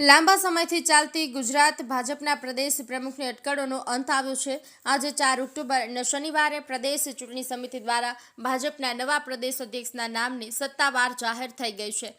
લાંબા સમયથી ચાલતી ગુજરાત ભાજપના પ્રદેશ પ્રમુખની અટકળોનો અંત આવ્યો છે. આજે ચાર ઓક્ટોબર શનિવારે પ્રદેશ ચૂંટણી સમિતિ દ્વારા ભાજપના નવા પ્રદેશ અધ્યક્ષના નામની સત્તાવાર જાહેર થઈ ગઈ છે.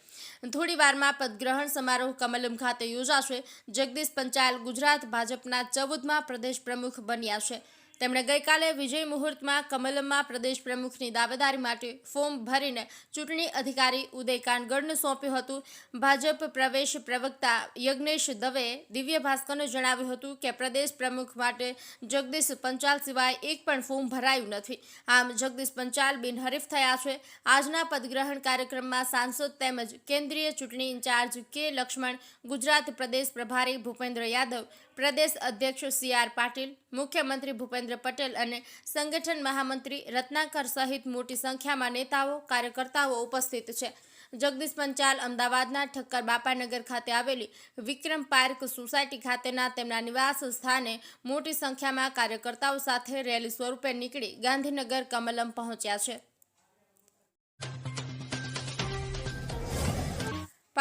થોડી વારમાં પદગ્રહણ સમારોહ કમલમ ખાતે યોજાશે. જગદીશ પંચાલ ગુજરાત ભાજપના ચૌદમાં પ્રદેશ પ્રમુખ બન્યા છે. તેમણે ગઈકાલે વિજય મુહૂર્તમાં કમલમમાં પ્રદેશ પ્રમુખની દાવેદારી માટે ફોર્મ ભરીને ચૂંટણી અધિકારી ઉદય કાનગડને સોંપ્યું હતું. ભાજપ પ્રવેશ પ્રવક્તા યજ્ઞેશ દવે દિવ્ય ભાસ્કરને જણાવ્યું હતું કે પ્રદેશ પ્રમુખ માટે જગદીશ પંચાલ સિવાય એક પણ ફોર્મ ભરાયું નથી. આમ જગદીશ પંચાલ બિનહરીફ થયા છે. આજના પદગ્રહણ કાર્યક્રમમાં સાંસદ તેમજ કેન્દ્રીય ચૂંટણી ઇન્ચાર્જ કે લક્ષ્મણ, ગુજરાત પ્રદેશ પ્રભારી ભૂપેન્દ્ર યાદવ, પ્રદેશ અધ્યક્ષ સી આર પાટીલ, મુખ્યમંત્રી ભૂપેન્દ્ર પટેલ અને સંગઠન મહામંત્રી રત્નાકર સહિત મોટી સંખ્યામાં નેતાઓ, કાર્યકર્તાઓ ઉપસ્થિત છે. જગદીશ પંચાલ અમદાવાદના ઠક્કર બાપાનગર ખાતે આવેલી વિક્રમ પાર્ક સોસાયટી ખાતેના તેમના નિવાસ સ્થાને મોટી સંખ્યામાં કાર્યકર્તાઓ સાથે રેલી સ્વરૂપે નીકળી ગાંધીનગર કમલમ પહોંચ્યા છે.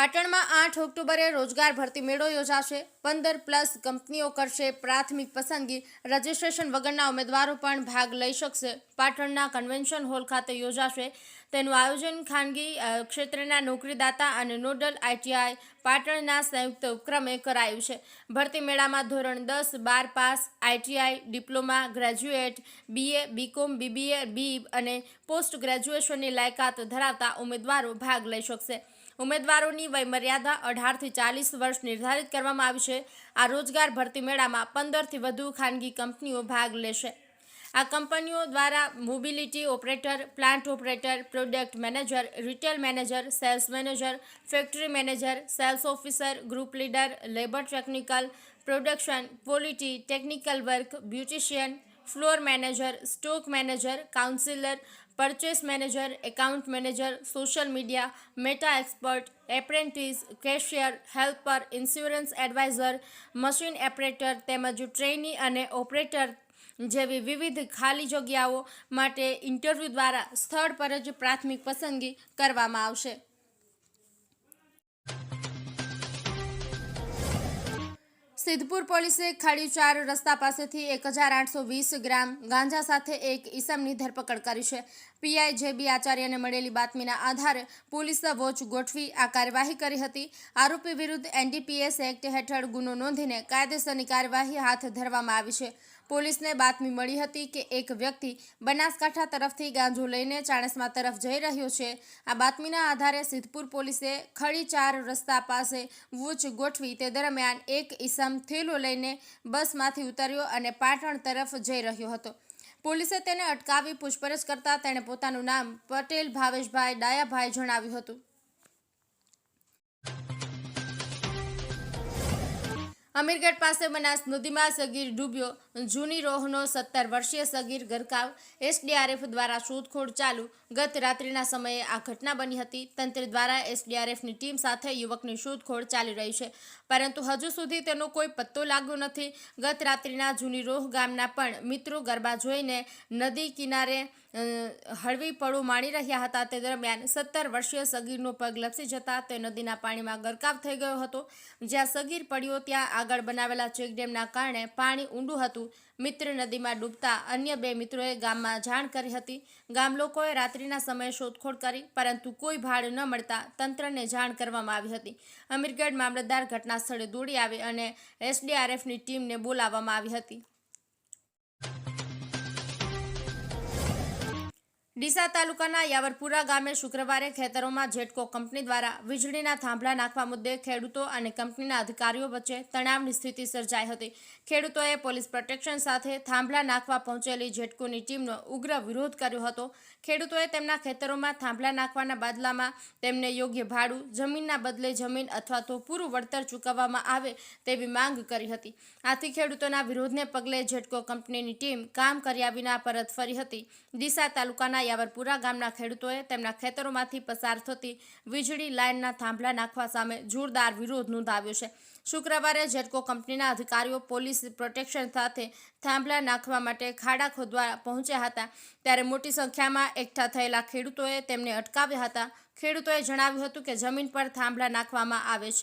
પાટણમાં આઠ ઓક્ટોબરે રોજગાર ભરતી મેળો યોજાશે. પંદર પ્લસ કંપનીઓ કરશે પ્રાથમિક પસંદગી. રજીસ્ટ્રેશન વગરના ઉમેદવારો પણ ભાગ લઈ શકશે. પાટણના કન્વેન્શન હોલ ખાતે યોજાશે. તેનું આયોજન ખાનગી ક્ષેત્રના નોકરીદાતા અને નોડલ આઈટીઆઈ પાટણના સંયુક્ત ઉપક્રમે કરાયું છે. ભરતી મેળામાં ધોરણ દસ, બાર pass ITI diploma, graduate BA BCom BBA B અને પોસ્ટ ગ્રેજ્યુએશનની લાયકાત ધરાવતા ઉમેદવારો ભાગ લઈ શકશે. ઉમેદવારોની વયમર્યાદા અઢારથી ચાલીસ વર્ષ નિર્ધારિત કરવામાં આવી છે. આ રોજગાર ભરતી મેળામાં પંદરથી વધુ ખાનગી કંપનીઓ ભાગ લેશે. આ કંપનીઓ દ્વારા mobility operator, plant operator, product manager, retail manager, sales manager, factory manager, sales officer, group leader, labour technical, production quality technical work, beautician, floor manager, stock manager, counsellor purchase manager account manager social media Meta expert apprentice cashier helper insurance advisor machine operator તેમજ trainee અને operator જેવી વિવિધ ખાલી જગ્યાઓ માટે interview દ્વારા સ્થળ પર જ પ્રાથમિક પસંદગી કરવામાં આવશે. સિદ્ધપુર પોલીસે ખાડી ચાર રસ્તા પાસેથી એક હજાર આઠસો વીસ ગ્રામ ગાંજા સાથે એક ઈસમની ધરપકડ કરી છે. પીઆઈ જે બી આચાર્યને મળેલી બાતમીના આધારે પોલીસે વોચ ગોઠવી આ કાર્યવાહી કરી હતી. આરોપી વિરુદ્ધ એનડીપીએસ એક્ટ હેઠળ ગુનો નોંધીને કાયદેસરની કાર્યવાહી હાથ ધરવામાં આવી છે. પોલીસને બાતમી મળી હતી કે એક વ્યક્તિ બનાસકાંઠા તરફથી ગાંજો લઈને ચાણસ્મા તરફ જઈ રહ્યો છે. આ બાતમીના આધારે સિદ્ધપુર પોલીસે ખડી ચાર રસ્તા પાસે વૂચ ગોઠવી તે દરમિયાન એક ઈસમ થેલો લઈને બસમાંથી ઉતર્યો અને પાટણ તરફ જઈ રહ્યો હતો. પોલીસે તેને અટકાવી પૂછપરછ કરતા તેણે પોતાનું નામ પટેલ ભાવેશભાઈ ડાયાભાઈ જણાવ્યું હતું. અમીરગઢ પાસે બનાસ નદીમાં સગીર ડૂબ્યો. જૂની રોહનો સત્તર વર્ષીય સગીર ગરકાવ એસડીઆરએફ દ્વારા શોધખોળ ચાલુ. ગત રાત્રિના સમયે આ ઘટના બની હતી. તંત્ર દ્વારા એસડીઆરએફની ટીમ સાથે યુવકની શોધખોળ ચાલી રહી છે. પરંતુ હજુ સુધી તેનો કોઈ પત્તો લાગ્યો નથી. ગત રાત્રિના જૂની રોહ ગામના પણ મિત્રો ગરબા જોઈને નદી કિનારે હળવી પડું માણી રહ્યા હતા. તે દરમિયાન સત્તર વર્ષીય સગીરનો પગ લપસી જતા તે નદીના પાણીમાં ગરકાવ થઈ ગયો હતો. જ્યાં સગીર પડ્યો ત્યાં આગળ બનાવેલા ચેકડેમના કારણે પાણી ઊંડું હતું. મિત્ર નદીમાં ડૂબતા અન્ય બે મિત્રોએ ગામમાં જાણ કરી હતી. ગામ લોકોએ રાત્રિના સમયે શોધખોળ કરી, પરંતુ કોઈ ભાડ ન મળતા તંત્રને જાણ કરવામાં આવી હતી. અમીરગઢ મામલતદાર ઘટના સ્થળે દોડી આવી અને એસડીઆરએફની ટીમને બોલાવવામાં આવી હતી. ડીસા તાલુકાના યાવરપુરા ગામે શુક્રવારે ખેતરોમાં જેટકો કંપની દ્વારા વીજળીના થાંભલા નાખવા મુદ્દે ખેડૂતો અને કંપનીના અધિકારીઓ વચ્ચે તણાવની સ્થિતિ સર્જાઈ હતી. ખેડૂતોએ પોલીસ પ્રોટેક્શન સાથે થાંભલા નાખવા પહોંચેલી જેટકોની ટીમનો ઉગ્ર વિરોધ કર્યો હતો. ખેડૂતોએ તેમના ખેતરોમાં થાંભલા નાખવાના બદલામાં તેમને યોગ્ય ભાડું, જમીનના બદલે જમીન અથવા તો પૂરું વળતર ચૂકવવામાં આવે તેવી માંગ કરી હતી. આથી ખેડૂતોના વિરોધને પગલે જેટકો કંપનીની ટીમ કામ કર્યા વિના પરત ફરી હતી. ડીસા તાલુકાના યાવરપુરા ગામના ખેડૂતોએ તેમના ખેતરોમાંથી પસાર થતી વીજળી લાઇનના થાંભલા નાખવા સામે જોરદાર વિરોધ નોંધાવ્યો છે. શુક્રવારે જેટકો કંપનીના અધિકારીઓ પોલીસ પ્રોટેક્શન સાથે થાંભલા નાખવા માટે ખાડા ખોદવા પહોંચ્યા હતા, ત્યારે મોટી સંખ્યામાં એકઠા થયેલા ખેડૂતોએ તેમને અટકાવ્યા હતા. ખેડૂતોએ જણાવ્યું હતું કે જમીન પર થાંભલા નાખવામાં આવે છે.